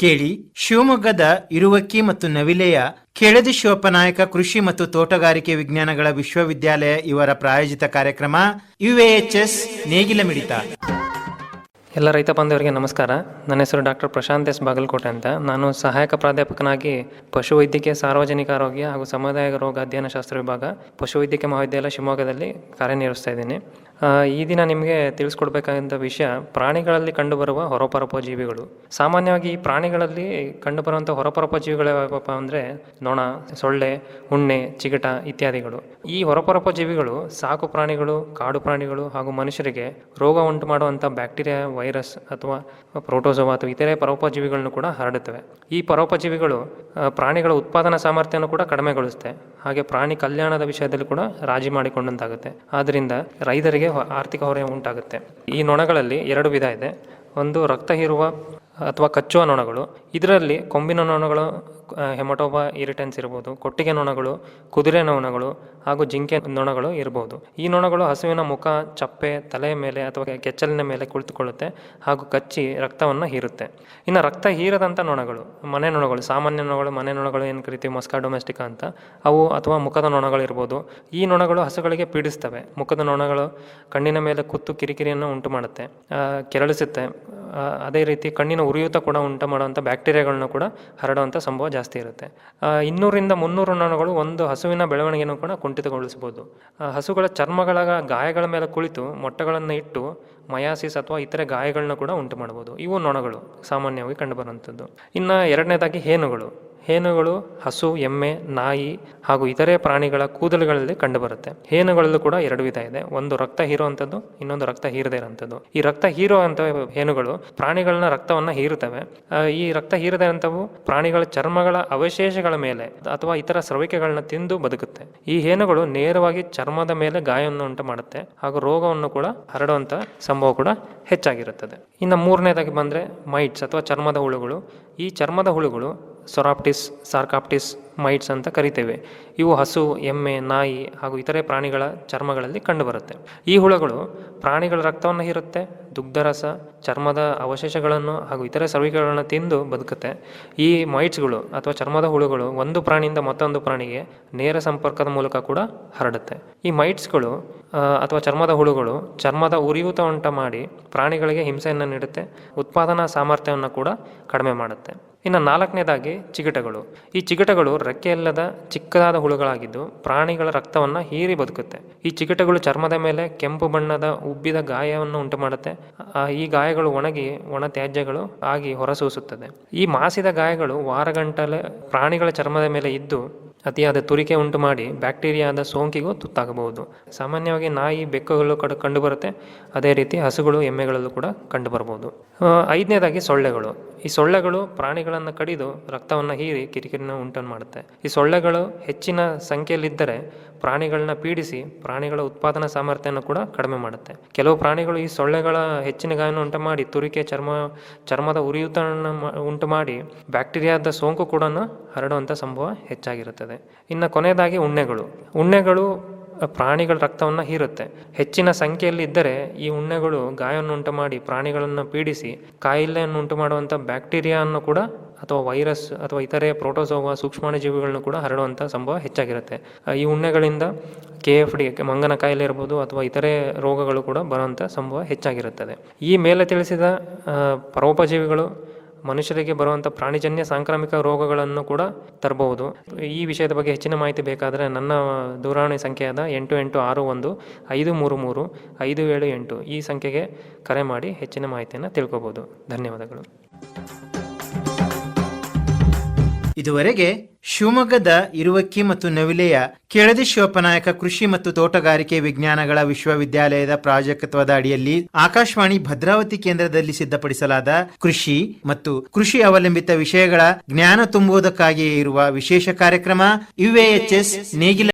ಕೇಳಿ ಶಿವಮೊಗ್ಗದ ಇರುವಕ್ಕಿ ಮತ್ತು ನವಿಲೆಯ ಕೆಳದಿ ಶಿವಪ್ಪನಾಯಕ ಕೃಷಿ ಮತ್ತು ತೋಟಗಾರಿಕೆ ವಿಜ್ಞಾನಗಳ ವಿಶ್ವವಿದ್ಯಾಲಯ ಇವರ ಪ್ರಾಯೋಜಿತ ಕಾರ್ಯಕ್ರಮ ಯುಎಎಚ್ಎಸ್ ನೇಗಿಲ ಮಿಡಿತ ಎಲ್ಲ ರೈತ ಬಾಂಧವರಿಗೆ ನಮಸ್ಕಾರ. ನನ್ನ ಹೆಸರು ಡಾಕ್ಟರ್ ಪ್ರಶಾಂತ್ ಎಸ್ ಬಾಗಲಕೋಟೆ ಅಂತ. ನಾನು ಸಹಾಯಕ ಪ್ರಾಧ್ಯಾಪಕನಾಗಿ ಪಶುವೈದ್ಯಕೀಯ ಸಾರ್ವಜನಿಕ ಆರೋಗ್ಯ ಹಾಗೂ ಸಮುದಾಯ ರೋಗ ಅಧ್ಯಯನ ಶಾಸ್ತ್ರ ವಿಭಾಗ ಪಶುವೈದ್ಯಕೀಯ ಮಹಾವಿದ್ಯಾಲಯ ಶಿವಮೊಗ್ಗದಲ್ಲಿ ಕಾರ್ಯನಿರ್ವಹಿಸ್ತಾ ಇದ್ದೀನಿ. ಈ ದಿನ ನಿಮಗೆ ತಿಳಿಸ್ಕೊಡ್ಬೇಕಾದಂಥ ವಿಷಯ ಪ್ರಾಣಿಗಳಲ್ಲಿ ಕಂಡುಬರುವ ಹೊರಪರಪ ಜೀವಿಗಳು. ಸಾಮಾನ್ಯವಾಗಿ ಈ ಪ್ರಾಣಿಗಳಲ್ಲಿ ಕಂಡುಬರುವಂಥ ಹೊರಪರಪ ಜೀವಿಗಳು ಯಾವಪ್ಪ ಅಂದರೆ ನೊಣ, ಸೊಳ್ಳೆ, ಉಣ್ಣೆ, ಚಿಗಟ ಇತ್ಯಾದಿಗಳು. ಈ ಹೊರಪರಪ ಜೀವಿಗಳು ಸಾಕು ಪ್ರಾಣಿಗಳು, ಕಾಡು ಪ್ರಾಣಿಗಳು ಹಾಗೂ ಮನುಷ್ಯರಿಗೆ ರೋಗ ಉಂಟು ಮಾಡುವಂಥ ಬ್ಯಾಕ್ಟೀರಿಯಾ, ವೈರಸ್ ಅಥವಾ ಪ್ರೋಟೋಸೋವಾ ಅಥವಾ ಇತರೆ ಪರೋಪಜೀವಿಗಳನ್ನು ಕೂಡ ಹರಡುತ್ತವೆ. ಈ ಪರೋಪಜೀವಿಗಳು ಪ್ರಾಣಿಗಳ ಉತ್ಪಾದನಾ ಸಾಮರ್ಥ್ಯವನ್ನು ಕೂಡ ಕಡಿಮೆಗೊಳಿಸುತ್ತೆ. ಹಾಗೆ ಪ್ರಾಣಿ ಕಲ್ಯಾಣದ ವಿಷಯದಲ್ಲಿ ಕೂಡ ರಾಜಿ ಮಾಡಿಕೊಂಡಂತಾಗುತ್ತೆ. ಆದ್ದರಿಂದ ರೈತರಿಗೆ ಆರ್ಥಿಕ ಹೊರೆ ಉಂಟಾಗುತ್ತೆ. ಈ ನೊಣಗಳಲ್ಲಿ ಎರಡು ವಿಧ ಇದೆ. ಒಂದು ರಕ್ತ ಹೀರುವ ಅಥವಾ ಕಚ್ಚುವ ನೊಣಗಳು. ಇದರಲ್ಲಿ ಕೊಂಬಿನ ನೊಣಗಳು ಹೆಮಟೋಬಾ ಇರಿಟೆನ್ಸ್ ಇರ್ಬೋದು, ಕೊಟ್ಟಿಗೆ ನೊಣಗಳು, ಕುದುರೆ ನೊಣಗಳು ಹಾಗೂ ಜಿಂಕೆ ನೊಣಗಳು ಇರ್ಬೋದು. ಈ ನೊಣಗಳು ಹಸುವಿನ ಮುಖ, ಚಪ್ಪೆ, ತಲೆಯ ಮೇಲೆ ಅಥವಾ ಕೆಚ್ಚಲಿನ ಮೇಲೆ ಕುಳಿತುಕೊಳ್ಳುತ್ತೆ ಹಾಗೂ ಕಚ್ಚಿ ರಕ್ತವನ್ನು ಹೀರುತ್ತೆ. ಇನ್ನು ರಕ್ತ ಹೀರದಂಥ ನೊಣಗಳು, ಮನೆ ನೊಣಗಳು, ಸಾಮಾನ್ಯ ನೊಣಗಳು, ಮನೆ ನೊಣಗಳು ಏನು ಕರಿತೀವಿ ಮೊಸ್ಕಾ ಡೊಮೆಸ್ಟಿಕಾ ಅಂತ, ಅವು ಅಥವಾ ಮುಖದ ನೊಣಗಳು ಇರ್ಬೋದು. ಈ ನೊಣಗಳು ಹಸುಗಳಿಗೆ ಪೀಡಿಸ್ತವೆ. ಮುಖದ ನೊಣಗಳು ಕಣ್ಣಿನ ಮೇಲೆ ಕುತ್ತು ಕಿರಿಕಿರಿಯನ್ನು ಉಂಟು ಮಾಡುತ್ತೆ ಕೆರಳಿಸುತ್ತೆ ಅದೇ ರೀತಿ ಕಣ್ಣಿನ ಉರಿಯೂತ ಕೂಡ ಉಂಟು ಮಾಡುವಂಥ ಬ್ಯಾಕ್ಟೀರಿಯಾಗಳನ್ನ ಕೂಡ ಹರಡುವಂಥ ಸಂಭವ ಜಾಸ್ತಿ ಇರುತ್ತೆ. ಇನ್ನೂರಿಂದ ಮುನ್ನೂರು ನೊಣಗಳು ಒಂದು ಹಸುವಿನ ಬೆಳವಣಿಗೆಯನ್ನು ಕೂಡ ಕುಂಠಿತಗೊಳಿಸಬಹುದು. ಹಸುಗಳ ಚರ್ಮಗಳ ಗಾಯಗಳ ಮೇಲೆ ಕುಳಿತು ಮೊಟ್ಟೆಗಳನ್ನು ಇಟ್ಟು ಮಯಾಸಿಸ್ ಅಥವಾ ಇತರೆ ಗಾಯಗಳನ್ನ ಕೂಡ ಉಂಟು ಮಾಡಬಹುದು. ಇವು ನೊಣಗಳು ಸಾಮಾನ್ಯವಾಗಿ ಕಂಡುಬರುವಂಥದ್ದು. ಇನ್ನು ಎರಡನೇದಾಗಿ ಹೇನುಗಳು. ಹೇನುಗಳು, ಹಸು, ಎಮ್ಮೆ, ನಾಯಿ ಹಾಗೂ ಇತರೆ ಪ್ರಾಣಿಗಳ ಕೂದಲುಗಳಲ್ಲಿ ಕಂಡುಬರುತ್ತೆ. ಹೇನುಗಳಲ್ಲೂ ಕೂಡ ಎರಡು ವಿಧ ಇದೆ. ಒಂದು ರಕ್ತ ಹೀರುವಂಥದ್ದು ಇನ್ನೊಂದು ರಕ್ತ ಹೀರದೇ ಇರೋಂಥದ್ದು. ಈ ರಕ್ತ ಹೀರುವಂಥ ಹೇನುಗಳು ಪ್ರಾಣಿಗಳನ್ನ ರಕ್ತವನ್ನು ಹೀರುತ್ತವೆ. ಈ ರಕ್ತ ಹೀರದೇ ಪ್ರಾಣಿಗಳ ಚರ್ಮಗಳ ಅವಶೇಷಗಳ ಮೇಲೆ ಅಥವಾ ಇತರ ಸ್ರವಿಕೆಗಳನ್ನ ತಿಂದು ಬದುಕುತ್ತೆ. ಈ ಹೇನುಗಳು ನೇರವಾಗಿ ಚರ್ಮದ ಮೇಲೆ ಗಾಯವನ್ನು ಉಂಟು ಮಾಡುತ್ತೆ ಹಾಗೂ ರೋಗವನ್ನು ಕೂಡ ಹರಡುವಂಥ ಸಂಭವ ಕೂಡ ಹೆಚ್ಚಾಗಿರುತ್ತದೆ. ಇನ್ನು ಮೂರನೇದಾಗಿ ಬಂದರೆ ಮೈಟ್ಸ್ ಅಥವಾ ಚರ್ಮದ ಹುಳುಗಳು. ಈ ಚರ್ಮದ ಹುಳುಗಳು सोराप्टिस सार्काप्टिस ಮೈಟ್ಸ್ ಅಂತ ಕರಿತೇವೆ. ಇವು ಹಸು, ಎಮ್ಮೆ, ನಾಯಿ ಹಾಗೂ ಇತರೆ ಪ್ರಾಣಿಗಳ ಚರ್ಮಗಳಲ್ಲಿ ಕಂಡುಬರುತ್ತೆ. ಈ ಹುಳುಗಳು ಪ್ರಾಣಿಗಳ ರಕ್ತವನ್ನು ಹೀರುತ್ತೆ, ದುಗ್ಧರಸ, ಚರ್ಮದ ಅವಶೇಷಗಳನ್ನು ಹಾಗೂ ಇತರೆ ಸವಿಗಳನ್ನು ತಿಂದು ಬದುಕುತ್ತೆ. ಈ ಮೈಟ್ಸ್ಗಳು ಅಥವಾ ಚರ್ಮದ ಹುಳುಗಳು ಒಂದು ಪ್ರಾಣಿಯಿಂದ ಮತ್ತೊಂದು ಪ್ರಾಣಿಗೆ ನೇರ ಸಂಪರ್ಕದ ಮೂಲಕ ಕೂಡ ಹರಡುತ್ತೆ. ಈ ಮೈಟ್ಸ್ಗಳು ಅಥವಾ ಚರ್ಮದ ಹುಳುಗಳು ಚರ್ಮದ ಉರಿಯೂತ ಉಂಟ ಮಾಡಿ ಪ್ರಾಣಿಗಳಿಗೆ ಹಿಂಸೆಯನ್ನು ನೀಡುತ್ತೆ, ಉತ್ಪಾದನಾ ಸಾಮರ್ಥ್ಯವನ್ನು ಕೂಡ ಕಡಿಮೆ ಮಾಡುತ್ತೆ. ಇನ್ನು ನಾಲ್ಕನೇದಾಗಿ ಚಿಗಟಗಳು. ಈ ಚಿಗಟಗಳು ರೆಕ್ಕೆಯಿಲ್ಲದ ಚಿಕ್ಕದಾದ ಹುಳುಗಳಾಗಿದ್ದು ಪ್ರಾಣಿಗಳ ರಕ್ತವನ್ನು ಹೀರಿ ಬದುಕುತ್ತೆ. ಈ ಚಿಕಟಗಳು ಚರ್ಮದ ಮೇಲೆ ಕೆಂಪು ಬಣ್ಣದ ಉಬ್ಬಿದ ಗಾಯವನ್ನು ಉಂಟು ಮಾಡುತ್ತೆ ಈ ಗಾಯಗಳು ಒಣಗಿ ಒಣ ತ್ಯಾಜ್ಯಗಳು ಆಗಿ ಹೊರಸೂಸುತ್ತದೆ. ಈ ಮಾಸಿದ ಗಾಯಗಳು ವಾರಗಂಟಲೆ ಪ್ರಾಣಿಗಳ ಚರ್ಮದ ಮೇಲೆ ಇದ್ದು ಅತಿಯಾದ ತುರಿಕೆ ಉಂಟು ಮಾಡಿ ಬ್ಯಾಕ್ಟೀರಿಯಾದ ಸೋಂಕಿಗೂ ತುತ್ತಾಗಬಹುದು. ಸಾಮಾನ್ಯವಾಗಿ ನಾಯಿ ಬೆಕ್ಕುಗಳು ಕಡ ಕಂಡುಬರುತ್ತೆ. ಅದೇ ರೀತಿ ಹಸುಗಳು ಎಮ್ಮೆಗಳಲ್ಲೂ ಕೂಡ ಕಂಡುಬರಬಹುದು. ಆ, ಐದನೇದಾಗಿ ಸೊಳ್ಳೆಗಳು. ಈ ಸೊಳ್ಳೆಗಳು ಪ್ರಾಣಿಗಳನ್ನು ಕಡಿದು ರಕ್ತವನ್ನು ಹೀರಿ ಕಿರಿಕಿರಿನ ಉಂಟನ್ನು ಮಾಡುತ್ತೆ. ಈ ಸೊಳ್ಳೆಗಳು ಹೆಚ್ಚಿನ ಸಂಖ್ಯೆಯಲ್ಲಿದ್ದರೆ ಪ್ರಾಣಿಗಳನ್ನ ಪೀಡಿಸಿ ಪ್ರಾಣಿಗಳ ಉತ್ಪಾದನಾ ಸಾಮರ್ಥ್ಯನ ಕೂಡ ಕಡಿಮೆ ಮಾಡುತ್ತೆ. ಕೆಲವು ಪ್ರಾಣಿಗಳು ಈ ಸೊಳ್ಳೆಗಳ ಹೆಚ್ಚಿನ ಗಾಯನ ಉಂಟು ಮಾಡಿ ತುರಿಕೆ, ಚರ್ಮ, ಚರ್ಮದ ಉರಿಯೂತವನ್ನು ಮಾ- ಉಂಟು ಮಾಡಿ ಬ್ಯಾಕ್ಟೀರಿಯಾದ ಸೋಂಕು ಕೂಡ ಹರಡುವಂಥ ಸಂಭವ ಹೆಚ್ಚಾಗಿರುತ್ತದೆ. ಇನ್ನು ಕೊನೆಯದಾಗಿ ಉಣ್ಣೆಗಳು. ಉಣ್ಣೆಗಳು ಪ್ರಾಣಿಗಳ ರಕ್ತವನ್ನು ಹೀರುತ್ತೆ. ಹೆಚ್ಚಿನ ಸಂಖ್ಯೆಯಲ್ಲಿ ಇದ್ದರೆ ಈ ಉಣ್ಣೆಗಳು ಗಾಯವನ್ನು ಉಂಟು ಮಾಡಿ ಪ್ರಾಣಿಗಳನ್ನು ಪೀಡಿಸಿ ಕಾಯಿಲೆಯನ್ನು ಉಂಟು ಮಾಡುವಂಥ ಬ್ಯಾಕ್ಟೀರಿಯಾವನ್ನು ಕೂಡ ಅಥವಾ ವೈರಸ್ ಅಥವಾ ಇತರೆ ಪ್ರೋಟೋಸೋವಾ ಸೂಕ್ಷ್ಮಾಣುಜೀವಿಗಳನ್ನು ಕೂಡ ಹರಡುವಂಥ ಸಂಭವ ಹೆಚ್ಚಾಗಿರುತ್ತೆ. ಈ ಉಣ್ಣೆಗಳಿಂದ ಕೆ ಎಫ್ ಡಿ ಮಂಗನ ಕಾಯಿಲೆ ಇರ್ಬೋದು ಅಥವಾ ಇತರೆ ರೋಗಗಳು ಕೂಡ ಬರುವಂಥ ಸಂಭವ ಹೆಚ್ಚಾಗಿರುತ್ತದೆ. ಈ ಮೇಲೆ ತಿಳಿಸಿದ ಪರೋಪಜೀವಿಗಳು ಮನುಷ್ಯರಿಗೆ ಬರುವಂಥ ಪ್ರಾಣಿಜನ್ಯ ಸಾಂಕ್ರಾಮಿಕ ರೋಗಗಳನ್ನು ಕೂಡ ತರಬಹುದು. ಈ ವಿಷಯದ ಬಗ್ಗೆ ಹೆಚ್ಚಿನ ಮಾಹಿತಿ ಬೇಕಾದರೆ ನನ್ನ ದೂರವಾಣಿ ಸಂಖ್ಯೆಯಾದ ಎಂಟು ಎಂಟು ಆರು ಒಂದು ಐದು ಮೂರು ಮೂರು ಐದು ಏಳು ಎಂಟು ಈ ಸಂಖ್ಯೆಗೆ ಕರೆ ಮಾಡಿ ಹೆಚ್ಚಿನ ಮಾಹಿತಿಯನ್ನು ತಿಳ್ಕೊಬೋದು. ಧನ್ಯವಾದಗಳು. ಇದುವರೆಗೆ ಶಿವಮೊಗ್ಗದ ಇರುವಕ್ಕಿ ಮತ್ತು ನವಿಲೆಯ ಕೆಳದಿ ಶಿವಪ್ಪನಾಯಕ ಕೃಷಿ ಮತ್ತು ತೋಟಗಾರಿಕೆ ವಿಜ್ಞಾನಗಳ ವಿಶ್ವವಿದ್ಯಾಲಯದ ಪ್ರಾಜೆಕ್ಟ್ವದ ಅಡಿಯಲ್ಲಿ ಆಕಾಶವಾಣಿ ಭದ್ರಾವತಿ ಕೇಂದ್ರದಲ್ಲಿ ಸಿದ್ಧಪಡಿಸಲಾದ ಕೃಷಿ ಮತ್ತು ಕೃಷಿ ಅವಲಂಬಿತ ವಿಷಯಗಳ ಜ್ಞಾನ ತುಂಬುವುದಕ್ಕಾಗಿಯೇ ಇರುವ ವಿಶೇಷ ಕಾರ್ಯಕ್ರಮ ಯುಎಎಚ್ಎಸ್ ನೇಗಿಲ